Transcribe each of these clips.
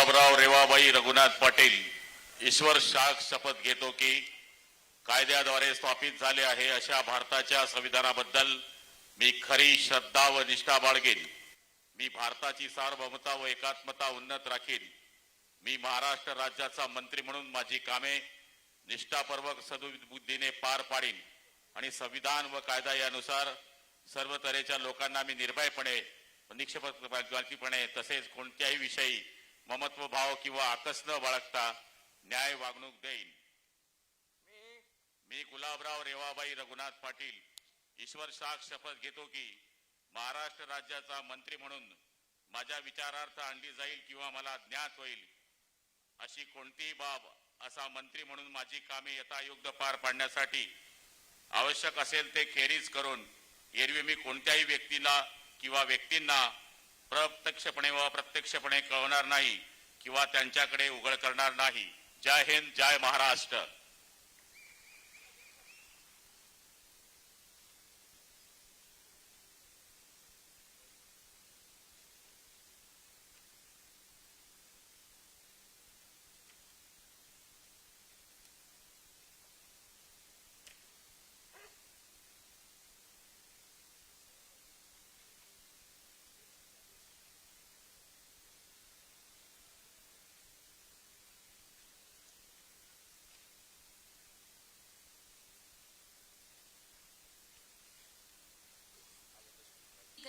गुलाबराव रेवाबाई रघुनाथ पाटील ईश्वर शाख शपथ घेतो की कायद्याद्वारे स्थापित झाले आहे अशा भारताच्या संविधानाबद्दल मी खरी श्रद्धा व निष्ठा बाळगेन. मी भारताची सार्वभौमता व एकात्मता उन्नत राखीन. मी महाराष्ट्र राज्याचा मंत्री म्हणून माझी कामे निष्ठापूर्वक सदुबुद्धीने पार पाडीन आणि संविधान व कायदा यानुसार सर्व तऱ्हेच्या लोकांना मी निर्भयपणे व निक्षेपणे तसेच कोणत्याही विषयी ममत्व भाव किंवा आकस न बाळगता न्याय वागणूक देईन. मी गुलाबराव रेवाबाई रघुनाथ पाटील ईश्वर साख शपथ घेतो की महाराष्ट्र राज्याचा मंत्री म्हणून माझ्या विचारार्थ आणली जाईल किंवा मला ज्ञात होईल अशी कोणतीही बाब असा मंत्री म्हणून माझी कामे यथायोग्य पार पाडण्यासाठी आवश्यक असेल ते खेरीज करून एरवी मी कोणत्याही व्यक्तीला किंवा व्यक्तींना प्रत्यक्षपणे व अप्रत्यक्षपणे कळवणार नाही किंवा त्यांच्याकडे उघड करणार नाही. जय हिंद जय महाराष्ट्र.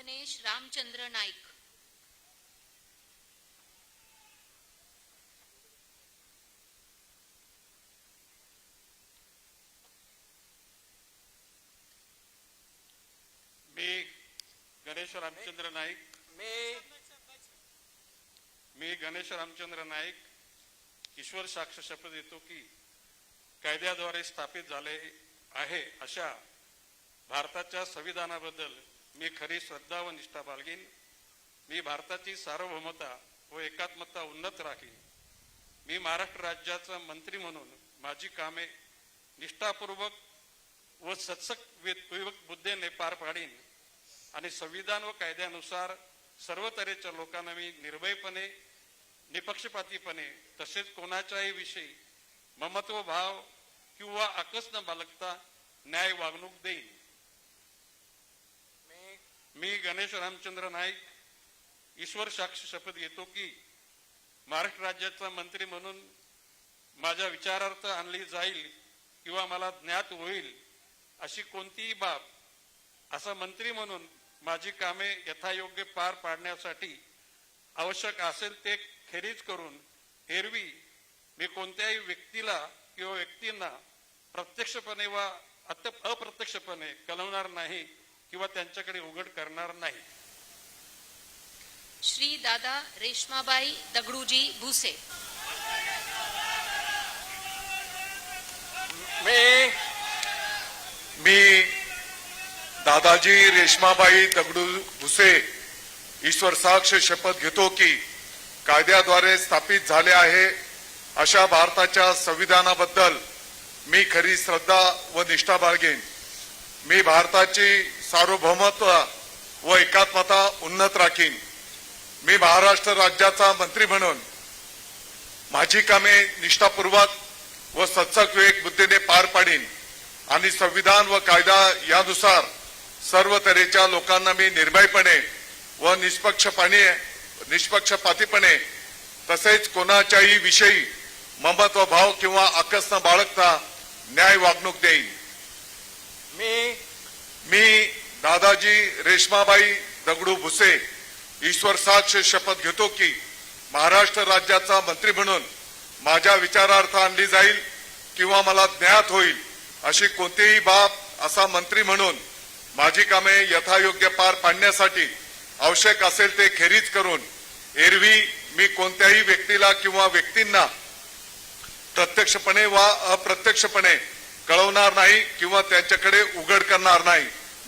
गणेश रामचंद्र नाईक. मी गणेश रामचंद्र नाईक. मी मी गणेश रामचंद्र नाईक. ईश्वर साक्ष शपथ देतो की कायद्याद्वारे स्थापित झाले आहे अशा भारताच्या संविधानाबद्दल मी खरी श्रद्धा व निष्ठा बाळगीन. मी भारताची सार्वभौमता व एकात्मता उन्नत राखीन. मी महाराष्ट्र राज्याचा मंत्री म्हणून माझी कामे निष्ठापूर्वक व सत्सक विवेक बुद्धीने पार पाडीन आणि संविधान व कायद्यानुसार सर्व तऱ्हेच्या लोकांना मी निर्भयपणे निपक्षपातीपणे तसेच कोणाच्याही विषयी ममत्व भाव किंवा आकस न बाळगता न्याय वागणूक देईन. मी गणेश रामचंद्र नाईक ईश्वर साक्ष शपथ घेतो की महाराष्ट्र राज्याचा मंत्री म्हणून माझ्या विचारार्थ आणली जाईल किंवा मला ज्ञात होईल अशी कोणतीही बाब असा मंत्री म्हणून माझी कामे यथायोग्य पार पाडण्यासाठी आवश्यक असेल ते खेरीज करून एरवी मी कोणत्याही व्यक्तीला किंवा व्यक्तींना प्रत्यक्षपणे वा अत- अप्रत्यक्षपणे कळवणार नाही. किंवा त्यांच्याकडे उघड करणार नाही. श्री दादा रेश्माबाई दगडूजी भुसे. मी मी दादाजी रेश्माबाई दगडू भुसे ईश्वर साक्ष शपथ घेतो की कायद्याद्वारे स्थापित झाले आहे अशा भारताच्या संविधानाबद्दल मी खरी श्रद्धा व निष्ठा बाळगेन. मी भारताची सार्वभौमत्व व एकात्मता उन्नत राखीन. मी महाराष्ट्र राज्याचा मंत्री म्हणून माझी कामे निष्ठापूर्वक व सत्सक विवेक बुद्धीने पार पाडीन आणि संविधान व कायदा यानुसार सर्व तऱ्हेच्या लोकांना मी निर्भयपणे व निष्पक्षपणे निष्पक्षपातीपणे तसेच कोणाच्याही विषयी ममत्व भाव किंवा आकस न बाळगता न्याय वागणूक देईन. मी मी दादाजी रेश्माबाई दगडू भुसे ईश्वर साक्ष शपथ घेतो की महाराष्ट्र राज्याचा मंत्री म्हणून माझ्या विचारार्थ आणली जाईल किंवा मला ज्ञात होईल अशी कोणतीही बाब असा मंत्री म्हणून माझी कामे यथायोग्य पार पाडण्यासाठी आवश्यक असेल ते खेरीज करून एरवी मी कोणत्याही व्यक्तीला किंवा व्यक्तींना प्रत्यक्षपणे वा अप्रत्यक्षपणे कळवणार नाही किंवा त्यांच्याकडे उघड करणार नाही.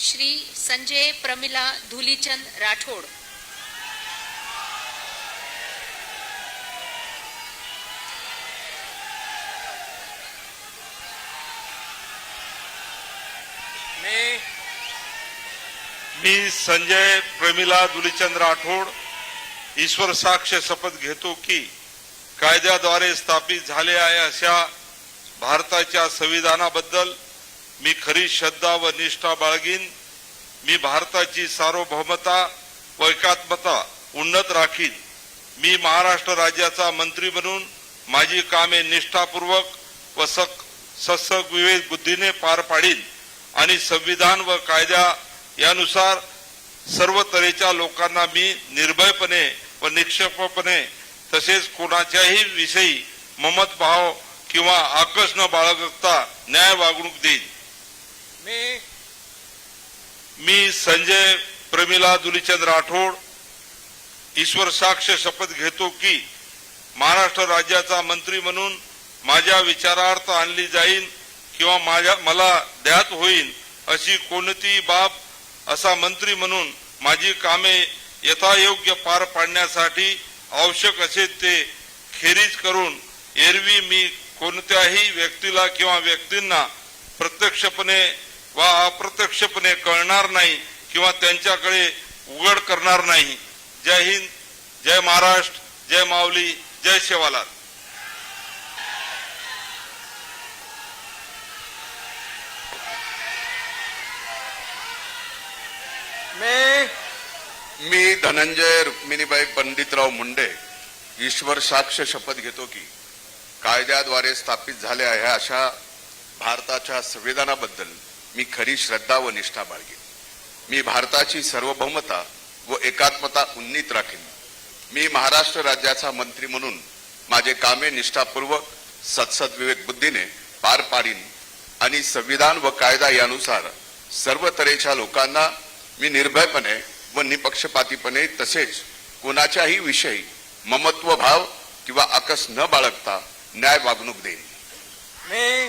श्री संजय प्रमिला धुलीचंद राठोड. मी मी संजय प्रमिला धुलीचंद राठोड ईश्वर साक्ष शपथ घेतो की कायद्याद्वारे स्थापित झाले आहे अशा भारताच्या संविधानाबद्दल मी खरी श्रद्धा व निष्ठा बाळगीन. मी भारताची सार्वभौमता व एकात्मता उन्नत राखीन. मी महाराष्ट्र राज्याचा मंत्री म्हणून माझी कामे निष्ठापूर्वक व सक ससक विवेक बुद्धीने पार पाडीन आणि संविधान व कायद्या यानुसार सर्व तऱ्हेच्या लोकांना मी निर्भयपणे व निक्षेपपणे तसेच कोणाच्याही विषयी ममत भाव किंवा आकर्षण न बाळगता न्याय वागणूक देईन. मी मी संजय प्रमिला दुलीचंद राठोड ईश्वर साक्ष शपथ घेतो की महाराष्ट्र राज्याचा मंत्री म्हणून माझ्या विचारार्थ आणली जाईल किंवा माझ्या मला द्यात होईल अशी कोणतीही बाब असा मंत्री म्हणून माझी कामे यथायोग्य पार पाडण्यासाठी आवश्यक असे ते खेरीज करून एरवी मी कोणत्याही व्यक्तीला किंवा व्यक्तींना प्रत्यक्षपणे वा अप्रत्यक्षपणे कळणार नाही किंवा त्यांच्याकडे उघड करणार नाही. जय हिंद जय महाराष्ट्र जय माऊली जय शेवालाल. मी मी धनंजय रुक्मिणीबाई पंडितराव मुंडे ईश्वर साक्ष शपथ घेतो की कायद्याद्वारे स्थापित झाले आहे अशा भारताच्या संविधानाबद्दल मी खरी श्रद्धा व निष्ठा बाळगेन. मी भारताची सार्वभौमता व एकात्मता उन्नीत राखेन. मी महाराष्ट्र राज्याचा मंत्री म्हणून माझे कामे निष्ठापूर्वक सत्सद विवेक बुद्धीने पार पाडीन आणि संविधान व कायदा यानुसार सर्व तऱ्हेच्या लोकांना मी निर्भयपणे व निपक्षपातीपणे तसेच कोणाच्याही विषयी ममत्व भाव किंवा आकस न बाळगता न्याय वागणूक देईन. मी